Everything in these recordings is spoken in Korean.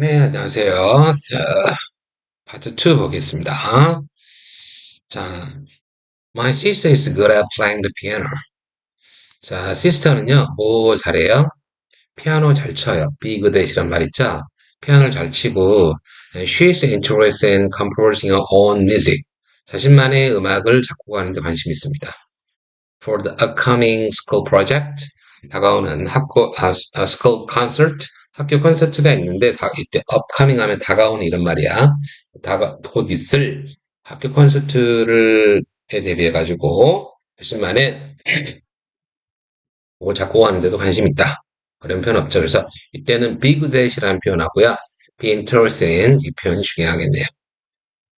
네, 안녕하세요. 자, 파트 2 보겠습니다. 자, My sister is good at playing the piano. 자, sister는요, 뭐 잘해요? 피아노 잘 쳐요. be good at이란 말 있죠? 피아노를 잘 치고, she is interested in composing her own music. 자신만의 음악을 작곡하는 데 관심이 있습니다. For the upcoming school project, 다가오는 학교, 아, 아, school concert, 학교 콘서트가 있는데 다 이때 upcoming 하면 다가오는 이런 말이야. 다가 곧 있을 학교 콘서트를 에 대비해 가지고 자신만의 뭘 작곡하는데도 관심 있다. 그런 표현 없죠. 그래서 이때는 be good at이라는 표현하고요. be interested in 이 표현이 중요하겠네요.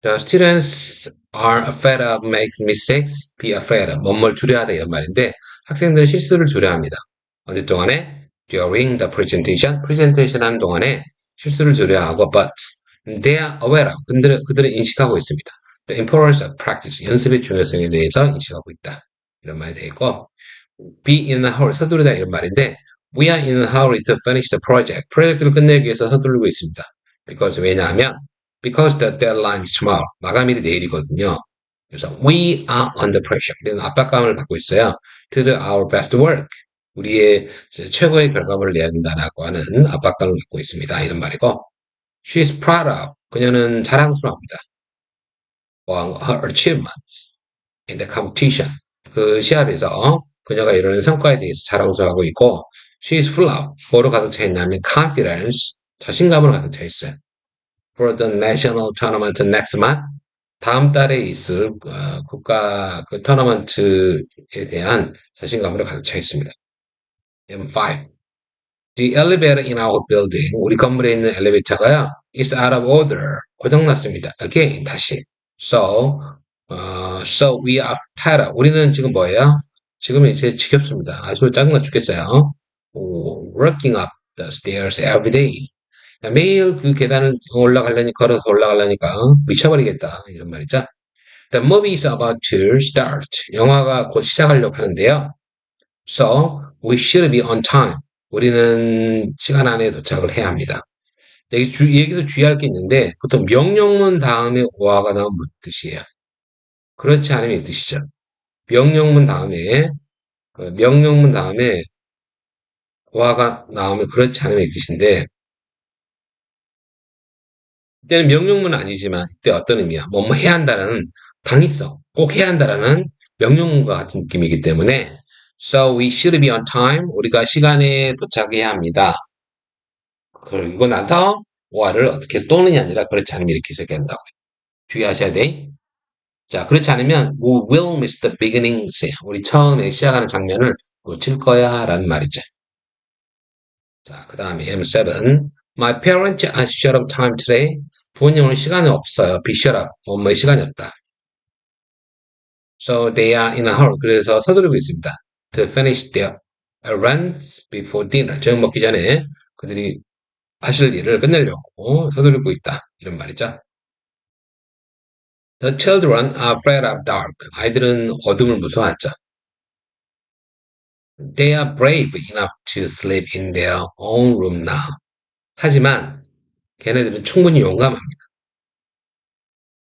The students are afraid of making mistakes. Be afraid of. 뭔뭘 두려워하다 이런 말인데 학생들은 실수를 두려워합니다. 언제 동안에? During the presentation. presentation 하는 동안에 실수를 두려워하고 but they are aware of. 그들은, 그들은 인식하고 있습니다. The importance of practice. 연습의 중요성에 대해서 인식하고 있다. 이런 말이 되고 be in a hurry. 서두르다 이런 말인데 we are in a hurry to finish the project. 프로젝트를 끝내기 위해서 서두르고 있습니다. because 왜냐하면 because the deadline is tomorrow. 마감일이 내일이거든요. 그래서 we are under pressure. 우리는 압박감을 받고 있어요. to do our best work. 우리의 최고의 결과물을 내야 된다라고 하는 압박감을 받고 있습니다. 이런 말이고 she is proud of. 그녀는 자랑스러워합니다. on her achievements in the competition. 그 시합에서 그녀가 이루는 성과에 대해서 자랑스러워하고 있고 she is full of. 뭐로 가득 차 있냐면 confidence. 자신감으로 가득 차 있어요. for the national tournament next month. 다음 달에 있을 어, 국가 그 토너먼트에 대한 자신감으로 가득 차 있습니다. M5. The elevator in our building. 우리 건물에 있는 엘리베이터가요. is out of order. 고장났습니다. Again, 다시. So, 어, so we are tired. 우리는 지금 뭐예요? 지금 이제 지겹습니다. 아주 짜증나 죽겠어요. working up the stairs every day. 매일 그 계단을 올라가려니 걸어서 올라가려니까 미쳐버리겠다 이런 말이죠. The movie is about to start. 영화가 곧 시작하려고 하는데요. So we should be on time. 우리는 시간 안에 도착을 해야 합니다. 여기 주, 여기서 주의할 게 있는데 보통 명령문 다음에 오화가 나오면 무슨 뜻이에요? 그렇지 않으면 이 뜻이죠. 명령문 다음에 그 명령문 다음에 오화가 나오면 그렇지 않으면 이 뜻인데 이때는 명령문은 아니지만 이때 어떤 의미야? 뭐뭐 해야 한다는 당위성, 꼭 해야 한다라는 명령문과 같은 느낌이기 때문에 So we should be on time. 우리가 시간에 도착해야 합니다. 그리고 나서 오화를 어떻게 해서 또는이 아니라 그렇지 않으면 이렇게 시작한다고요. 주의하셔야 돼. 자, 그렇지 않으면 we will miss the beginning. 우리 처음에 시작하는 장면을 놓칠 거야 라는 말이죠. 자, 그 다음에 M7 My parents are short of time today. 부모님 오늘 시간이 없어요. be short of. 엄마의 시간이 없다. So they are in a hurry. 그래서 서두르고 있습니다. To finish their errands before dinner. 저녁 먹기 전에 그들이 하실 일을 끝내려고 서두르고 있다. 이런 말이죠. The children are afraid of dark. 아이들은 어둠을 무서워하죠. They are brave enough to sleep in their own room now. 하지만 걔네들은 충분히 용감합니다.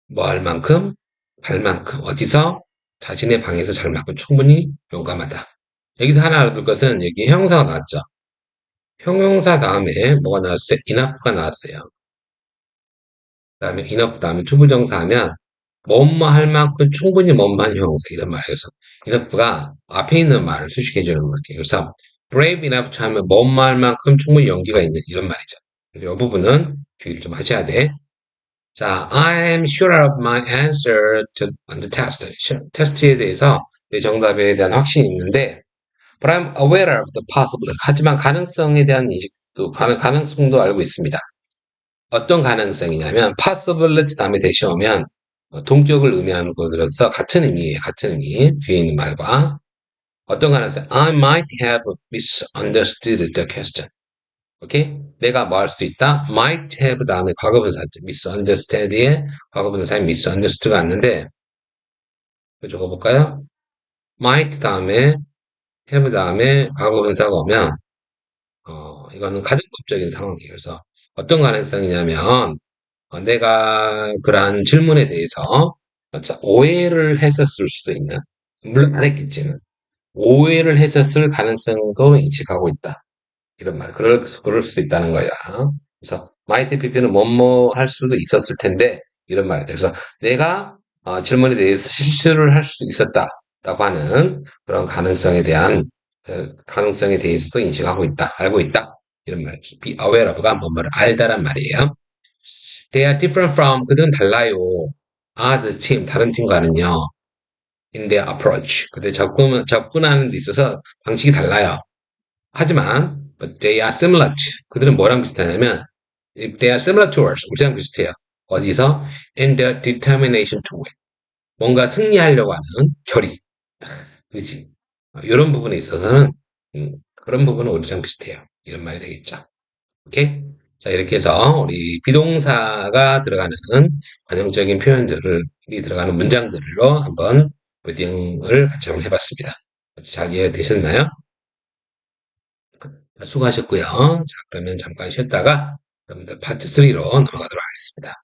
뭐 할 만큼? 할 만큼. 어디서? 자신의 방에서 잘 맞고 충분히 용감하다. 여기서 하나 알아둘 것은 여기 형사가 나왔죠. 형용사 다음에 뭐가 나왔어요? enough가 나왔어요. 그 다음에 enough 다음에 투부정사 하면 뭐뭐 할 만큼 충분히 뭐뭐한 형용사 이런 말이어서 enough가 앞에 있는 말을 수식해 주는 말이에요. 그래서 brave enough 하면 할 만큼 충분히 용기가 있는 이런 말이죠. 이 부분은 주의를 좀 하셔야 돼. 자, I'm sure of my answer to on the test. 테스트에 대해서 내 정답에 대한 확신이 있는데 but I'm aware of the possibility. 하지만 가능성에 대한 인식도 가능, 가능 성도 알고 있습니다. 어떤 가능성이냐면 possibility 다음에 대시 오면 동격을 의미하는 것으로서 같은 의미예요. 같은 의미. 뒤에 있는 말과 어떤 가능성? I might have misunderstood the question. 오케이? 내가 뭐 할 수도 있다? might have 다음에 과거분사죠. misunderstand의 과거분사인 misunderstood가 왔는데 적어볼까요? might 다음에 have 다음에 과거분사가 오면 어, 이거는 가정법적인 상황이에요. 그래서 어떤 가능성이냐면 어, 내가 그러한 질문에 대해서 오해를 했었을 수도 있는 물론 안 했겠지만 오해를 했었을 가능성도 인식하고 있다. 이런 말. 그럴, 그럴 수도 있다는 거야. 그래서 might pp는 뭐뭐 할 수도 있었을 텐데 이런 말. 그래서 내가 어, 질문에 대해서 실수를 할 수도 있었다라고 하는 그런 가능성에 대한 어, 가능성에 대해서도 인식하고 있다, 알고 있다 이런 말. be awareof가 뭐뭐를 알다란 말이에요. They are different from 그들은 달라요. other team 다른 팀과는요. in their approach. 그들 접근 접근하는 데 있어서 방식이 달라요. 하지만 but they are similar to 그들은 뭐랑 비슷하냐면 they are similar to us 우리랑 비슷해요. 어디서 in their determination to win 뭔가 승리하려고 하는 결의, 의지 이런 부분에 있어서는 음, 그런 부분은 우리랑 비슷해요. 이런 말이 되겠죠. 오케이? 자 이렇게 해서 우리 비동사가 들어가는 관용적인 표현들을 들어가는 문장들로 한번 리딩을 같이 한번 해봤습니다. 잘 이해되셨나요? 수고하셨고요. 자, 그러면 잠깐 쉬었다가 여러분들 파트 3로 넘어가도록 하겠습니다.